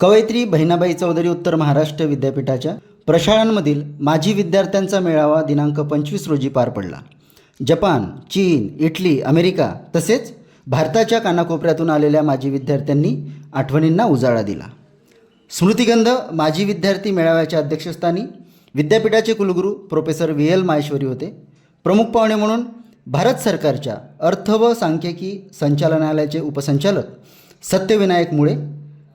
कवयित्री बहिणाबाई चौधरी उत्तर महाराष्ट्र विद्यापीठाच्या प्रशाळांमधील माजी विद्यार्थ्यांचा मेळावा दिनांक पंचवीस रोजी पार पडला. जपान चीन इटली अमेरिका तसेच भारताच्या कानाकोपऱ्यातून आलेल्या माजी विद्यार्थ्यांनी आठवणींना उजाळा दिला. स्मृतिगंध माजी विद्यार्थी मेळाव्याच्या अध्यक्षस्थानी विद्यापीठाचे कुलगुरू प्रोफेसर व्ही एल माहेश्वरी होते. प्रमुख पाहुणे म्हणून भारत सरकारच्या अर्थ व सांख्यिकी संचालनालयाचे उपसंचालक सत्यविनायक मुळे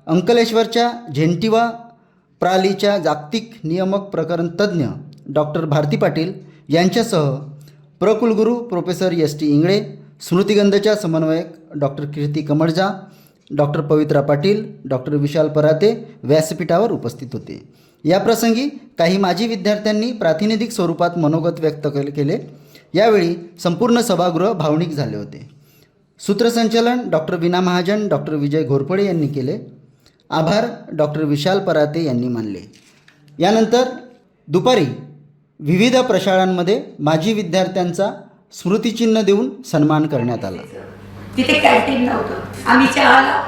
अंकलेश्वरच्या झेंटिवा प्रालीच्या जागतिक नियामक प्रकरण तज्ज्ञ डॉक्टर भारती पाटील यांच्यासह प्रकुलगुरू प्रोफेसर एस टी इंगळे स्मृतिगंधच्या समन्वयक doctor Kirti Kamalja doctor Pavitra Patil doctor Vishal Parate व्यासपीठावर उपस्थित होते. याप्रसंगी काही माजी विद्यार्थ्यांनी प्रातिनिधिक स्वरूपात मनोगत व्यक्त केले केले. यावेळी संपूर्ण सभागृह भावनिक झाले होते. सूत्रसंचालन डॉक्टर विना महाजन डॉक्टर विजय घोरपडे यांनी केले. आभार. डॉक्टर विशाल पराते यांनी मानले. यानंतर दुपारी विविध प्रशाळांमध्ये माजी विद्यार्थ्यांचा स्मृतिचिन्ह देऊन सन्मान करण्यात आला. तिथे कॅन्टीन नव्हतं. आम्ही चहाला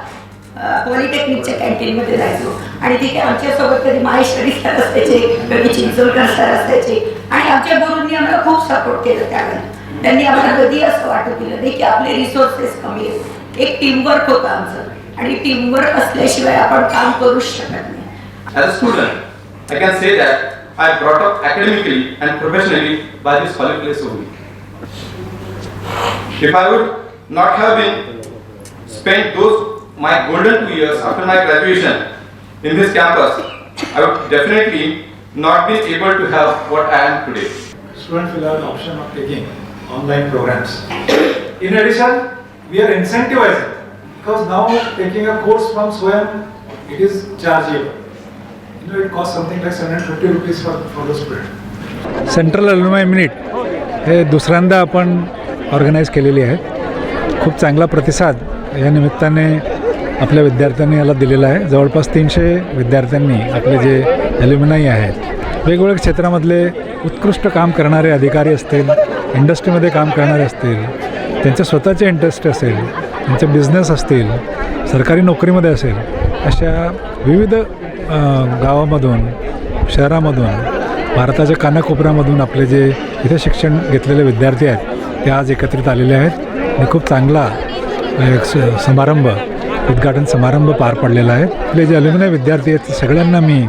पॉलिटेक्निकच्या कॅन्टीनमध्ये जायचो आणि तिथे आमच्यासोबत कधी माहेश्वरी सर असायचे कधी चिंचोलकर सर असायचे. आणि आमच्या गुरुंनी आम्हाला खूप सपोर्ट केलं त्यावेळेला त्यांनी आम्हाला कधी असं वाटत दिलं नाही की आपले रिसोर्सेस कमी आहेत. एक टीमवर्क होतं आमचं. आणि टीमवर्क असल्याशिवाय आपण काम करूच शकत नाही As a student, I can say that I brought up academically and professionally by this holy place only. If I would not have been spent those my golden two years after my graduation in this campus, I would definitely not been able to have what I am today. students will have an option of taking online programs. In addition, we are incentivizing because now taking a course from Swayam, it is chargeable. You know, it costs something like 750 rupees for, for the student. Central alumni minute हे दुसऱ्यांदा आपण organise केलेली आहे खूप चांगला प्रतिसाद या निमित्ताने आपल्या विद्यार्थ्यांनी याला दिलेला आहे जवळपास तीनशे विद्यार्थ्यांनी आपले जे ॲल्युमिनाई आहेत वेगवेगळ्या क्षेत्रामधले उत्कृष्ट काम करणारे अधिकारी असतील इंडस्ट्रीमध्ये काम करणारे असतील त्यांचे स्वतःचे इंटरेस्ट असेल त्यांचे बिझनेस असतील सरकारी नोकरीमध्ये असेल अशा विविध गावामधून शहरामधून भारताच्या कानाकोपऱ्यामधून आपले जे इथे शिक्षण घेतलेले विद्यार्थी आहेत ते आज एकत्रित आलेले आहेत. आणि खूप चांगला एक स- समारंभ उद्घाटन समारंभ पार पडलेला आहे. आपले जे अल्युमिनाय विद्यार्थी आहेत सगळ्यांना मी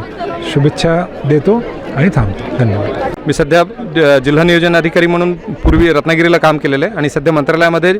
शुभेच्छा देतो. आणि थांबतो. धन्यवाद. मी सध्या ज- जिल्हा नियोजन अधिकारी म्हणून पूर्वी रत्नागिरीला काम केलेलं आहे आणि सध्या मंत्रालयामध्ये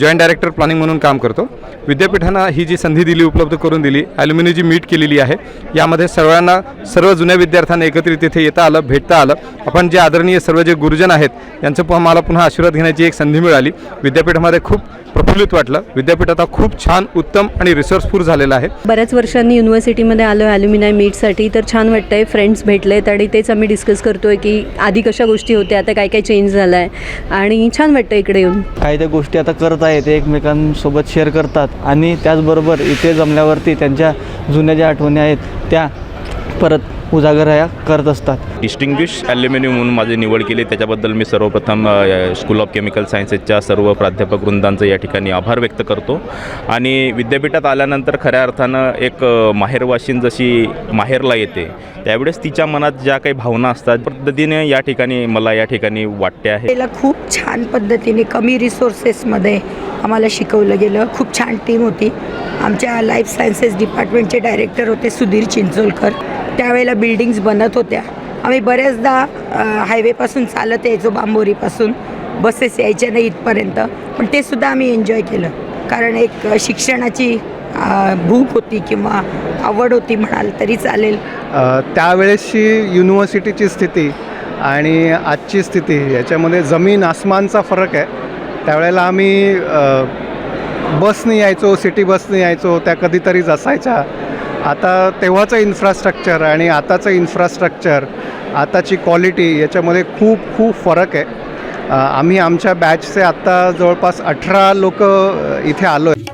जॉईंट डायरेक्टर प्लॅनिंग म्हणून काम करतो. विद्यापीठानं ही जी संधी दिली उपलब्ध करून दिली ॲल्युमिनीची मीट केलेली आहे यामध्ये सर्वांना सर्व जुन्या विद्यार्थ्यांना एकत्रित तिथे येता आलं भेटता आलं. आपण जे आदरणीय सर्व जे गुरुजन आहेत यांचं पुन्हा मला पुन्हा आशीर्वाद घेण्याची एक संधी मिळाली. विद्यापीठामध्ये खूप प्रफुल्लित वाटलं. विद्यापीठ आता खूप छान उत्तम आणि रिसोर्सफुल झालेलं आहे. बऱ्याच वर्षांनी युनिव्हर्सिटीमध्ये आलो आहे ॲल्युमिनाय मीटसाठी तर छान वाटतं आहे फ्रेंड्स भेटलेत आणि तेच आम्ही डिस्कस करतो आहे की आधी कशा गोष्टी होत्या आता काय काय चेंज झालं आहे आणि छान वाटतं इकडे येऊन. काही त्या गोष्टी आता करत आहेत ते एकमेकांसोबत शेअर करतात. आणि त्याचबरोबर इथे जमल्यावरती त्यांच्या जुन्या ज्या आठवणी आहेत त्या परत उजागर ह्या करत असतात. डिस्टिंग्विश ॲल्युमिनियम म्हणून माझी निवड केली. त्याच्याबद्दल मी सर्वप्रथम स्कूल ऑफ केमिकल सायन्सेसच्या सर्व प्राध्यापक वृंदांचं या ठिकाणी आभार व्यक्त करतो. आणि विद्यापीठात आल्यानंतर खऱ्या अर्थानं एक माहेरवाशीन जशी माहेरला येते त्यावेळेस तिच्या मनात ज्या काही भावना असतात पद्धतीने या ठिकाणी मला या ठिकाणी वाटते आहे. त्याला खूप छान पद्धतीने कमी रिसोर्सेसमध्ये आम्हाला शिकवलं गेलं. खूप छान टीम होती. आमच्या लाईफ सायन्सेस डिपार्टमेंटचे डायरेक्टर होते सुधीर चिंचोलकर. त्यावेळेला बिल्डिंग्स बनत होत्या. आम्ही बऱ्याचदा हायवेपासून चालत यायचो बांबोरीपासून. बसेस यायच्या नाही इथपर्यंत. पण ते सुद्धा आम्ही एन्जॉय केलं. कारण एक शिक्षणाची भूक होती किंवा आवड होती म्हणाल तरी चालेल. त्यावेळेसची युनिव्हर्सिटीची स्थिती आणि आजची स्थिती याच्यामध्ये जमीन आसमानचा फरक आहे. त्यावेळेला आम्ही बसने यायचो सिटी बसने यायचो त्या कधीतरीच असायच्या. आता तेव्हाचं इन्फ्रास्ट्रक्चर आणि आताचं इन्फ्रास्ट्रक्चर आताची क्वालिटी याच्यामध्ये खूप खूप फरक आहे. आम्ही आमच्या बॅचचे आत्ता जवळपास अठरा लोक इथे आलो आहे